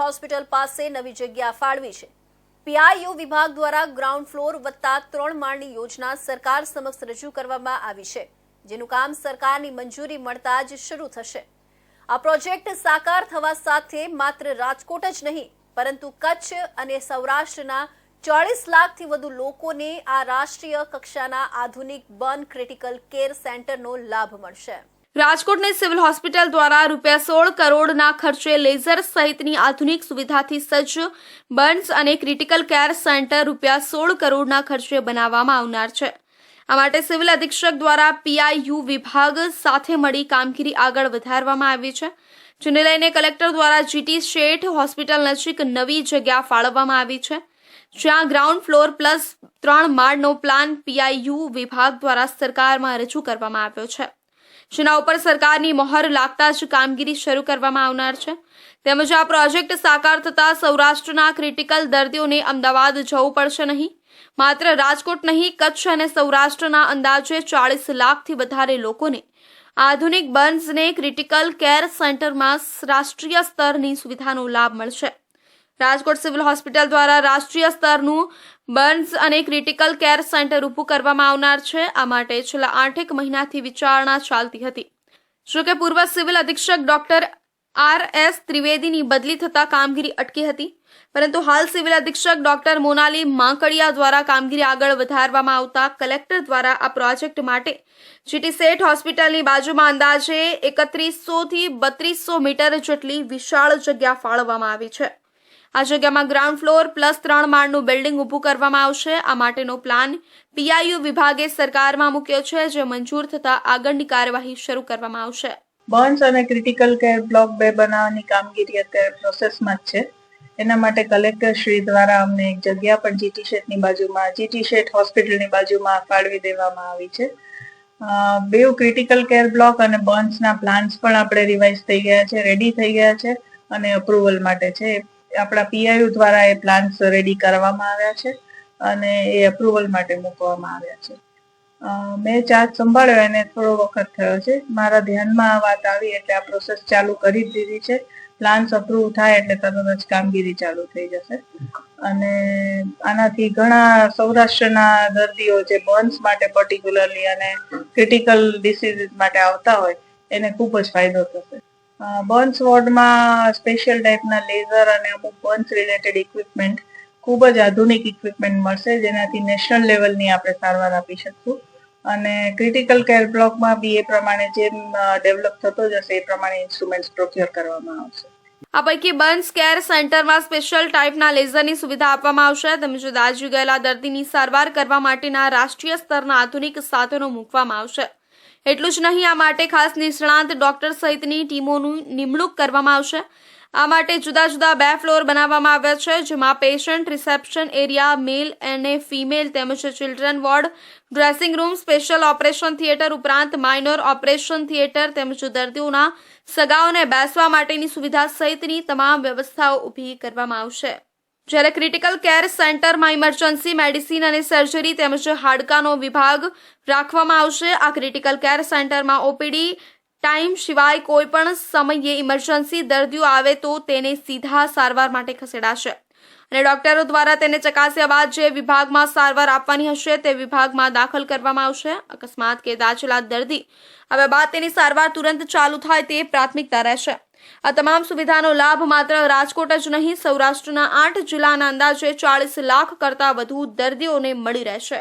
Hospital પાસે નવી જગ્યા ફાળવી છે. પીઆઈયુ વિભાગ દ્વારા ગ્રાઉન્ડ ફ્લોર વત્તા ત્રણ માળની યોજના સરકાર સમક્ષ રજૂ કરવામાં આવી છે, જેનું કામ સરકારની મંજૂરી મળતા જ શરૂ થશે. આ પ્રોજેક્ટ સાકાર થવા સાથે માત્ર રાજકોટ જ નહીં, પરંતુ કચ્છ અને સૌરાષ્ટ્રના ચોળીસ લાખથી વધુ લોકોને આ રાષ્ટ્રીય કક્ષાના આધુનિક બર્ન ક્રિટિકલ કેર સેન્ટરનો લાભ મળશે. રાજકોટની સિવિલ હોસ્પિટલ દ્વારા રૂપિયા સોળ કરોડના ખર્ચે લેઝર સહિતની આધુનિક સુવિધાથી સજ્જ બર્ન્સ અને ક્રિટિકલ કેર સેન્ટર રૂપિયા સોળ કરોડના ખર્ચે બનાવવામાં આવનાર છે. આ માટે સિવિલ અધિક્ષક દ્વારા પીઆઈયુ વિભાગ સાથે મળી કામગીરી આગળ વધારવામાં આવી છે, જેને લઈને કલેક્ટર દ્વારા જીટી શેઠ હોસ્પિટલ નજીક નવી જગ્યા ફાળવવામાં આવી છે, જ્યાં ગ્રાઉન્ડ ફ્લોર પ્લસ ત્રણ માળનો પ્લાન પીઆઈયુ વિભાગ દ્વારા સરકારમાં રજૂ કરવામાં આવ્યો છે. જેના ઉપર સરકારની મહોર લાગતા જ કામગીરી શરૂ કરવામાં આવનાર છે. તેમજ આ પ્રોજેક્ટ સાકાર થતા સૌરાષ્ટ્રના ક્રિટિકલ દર્દીઓને અમદાવાદ જવું પડશે નહીં. માત્ર રાજકોટ નહીં, કચ્છ અને સૌરાષ્ટ્રના અંદાજે ચાળીસ લાખથી વધારે લોકોને આધુનિક બર્ન્સને ક્રિટિકલ કેર સેન્ટરમાં રાષ્ટ્રીય સ્તરની સુવિધાનો લાભ મળશે. રાજકોટ સિવિલ હોસ્પિટલ દ્વારા રાષ્ટ્રીય સ્તરનું બર્ન્સ અને ક્રિટિકલ કેર સેન્ટર ઊભું કરવામાં આવનાર છે. આ માટે છેલ્લા આઠેક મહિનાથી વિચારણા ચાલતી હતી. જોકે પૂર્વ સિવિલ અધિક્ષક ડોક્ટર આર એસ ત્રિવેદીની બદલી થતા કામગીરી અટકી હતી. પરંતુ હાલ સિવિલ અધિક્ષક ડોક્ટર મોનાલી માંકડિયા દ્વારા કામગીરી આગળ વધારવામાં આવતા કલેક્ટર દ્વારા આ પ્રોજેક્ટ માટે જીટી સેઠ હોસ્પિટલની બાજુમાં અંદાજે એકત્રીસો થી બત્રીસો મીટર જેટલી વિશાળ જગ્યા ફાળવવામાં આવી છે. આ જગ્યામાં ગ્રાઉન્ડ ફ્લોર પ્લસ ત્રણ માળનું બિલ્ડિંગ ઊભું કરવામાં આવશે. આ માટેનો પ્લાન પીઆઈયુ વિભાગે સરકારમાં મૂક્યો છે, જે મંજૂર થતાં આગળની કાર્યવાહી શરૂ કરવામાં આવશે. બર્ન્સ અને ક્રિટિકલ કેર બ્લોક બે બનાવવાની કામગીરી અત્યારે પ્રોસેસમાં જ છે. એના માટે કલેક્ટર શ્રી દ્વારા અમને એક જગ્યા પણ જીટી શેઠની બાજુમાં જીટી શેઠ હોસ્પિટલની બાજુમાં ફાળવી દેવામાં આવી છે. બે ક્રિટિકલ કેર બ્લોક અને બર્ન્સના પ્લાન્સ પણ આપણે રિવાઇઝ થઈ ગયા છે રેડી થઈ ગયા છે અને અપ્રુવલ માટે છે. આપણા પીઆઈયુ દ્વારા એ પ્લાન્સ રેડી કરવામાં આવ્યા છે અને એ અપ્રુવલ માટે મૂકવામાં આવ્યા છે. મેં ચાર્જ સંભાળ્યો એને થોડો વખત થયો છે. મારા ધ્યાનમાં આ વાત આવી એટલે આ પ્રોસેસ ચાલુ કરી જ દીધી છે. પ્લાન્સ અપ્રુવ થાય એટલે તરત જ કામગીરી ચાલુ થઈ જશે. અને આનાથી ઘણા સૌરાષ્ટ્રના દર્દીઓ જે બર્ન્સ માટે પર્ટિક્યુલરલી અને ક્રિટિકલ ડિસીઝ માટે આવતા હોય, એને ખૂબ જ ફાયદો થશે. બર્ન્સ વોર્ડમાં સ્પેશિયલ ટાઈપના લેઝર અને અમુક બર્ન્સ રિલેટેડ ઇક્વિપમેન્ટ, ખૂબ જ આધુનિક ઇક્વિપમેન્ટ મળશે, જેનાથી નેશનલ લેવલની આપણે સારવાર આપી શકશું. અને ક્રિટિકલ કેર બ્લોકમાં બી એ પ્રમાણે જેમ ડેવલપ થતો જશે, એ પ્રમાણે ઇન્સ્ટ્રુમેન્ટ્સ પ્રોક્યોર કરવામાં આવશે. આ પૈકી બર્ન્સ કેર સેન્ટરમાં સ્પેશિયલ ટાઈપના લેઝરની સુવિધા આપવામાં આવશે. તેમજ દાજી ગયેલા દર્દીની સારવાર કરવા માટેના રાષ્ટ્રીય સ્તરના આધુનિક સાધનો મૂકવામાં આવશે. એટલું જ નહીં, આ માટે ખાસ નિષ્ણાંત ડોક્ટર સહિતની ટીમોનું નિમણૂક કરવામાં આવશે. આ માટે જુદા જુદા બે ફ્લોર બનાવવામાં આવ્યા છે, જેમાં પેશન્ટ રિસેપ્શન એરિયા, મેલ અને ફિમેલ તેમજ children ward, dressing room, special operation theatre ઉપરાંત માઇનોર ઓપરેશન થિયેટર તેમજ દર્દીઓના સગાઓને બેસવા માટેની સુવિધા સહિતની તમામ વ્યવસ્થાઓ ઊભી કરવામાં આવશે. જ્યારે ક્રિટિકલ કેર સેન્ટરમાં ઇમરજન્સી મેડિસિન અને સર્જરી તેમજ હાડકાનો વિભાગ રાખવામાં આવશે. આ ક્રિટિકલ કેર સેન્ટરમાં ઓપીડી ટાઈમ સિવાય કોઈપણ સમયે ઇમરજન્સી દર્દીઓ આવે તો તેને સીધા સારવાર માટે ખસેડાશે. અને ડોક્ટરો દ્વારા તેને ચકાસ્યા બાદ જે વિભાગમાં સારવાર આપવાની હશે તે વિભાગમાં દાખલ કરવામાં આવશે. અકસ્માત કે દાચલા દર્દી હવે બાદ તેની સારવાર તુરંત ચાલુ થાય તે પ્રાથમિકતા રહેશે. આ તમામ સુવિધાનો લાભ માત્ર રાજકોટ જ નહીં, સૌરાષ્ટ્રના આઠ જિલ્લાના અંદાજે ચાળીસ લાખ કરતાં વધુ દર્દીઓને મળી રહેશે.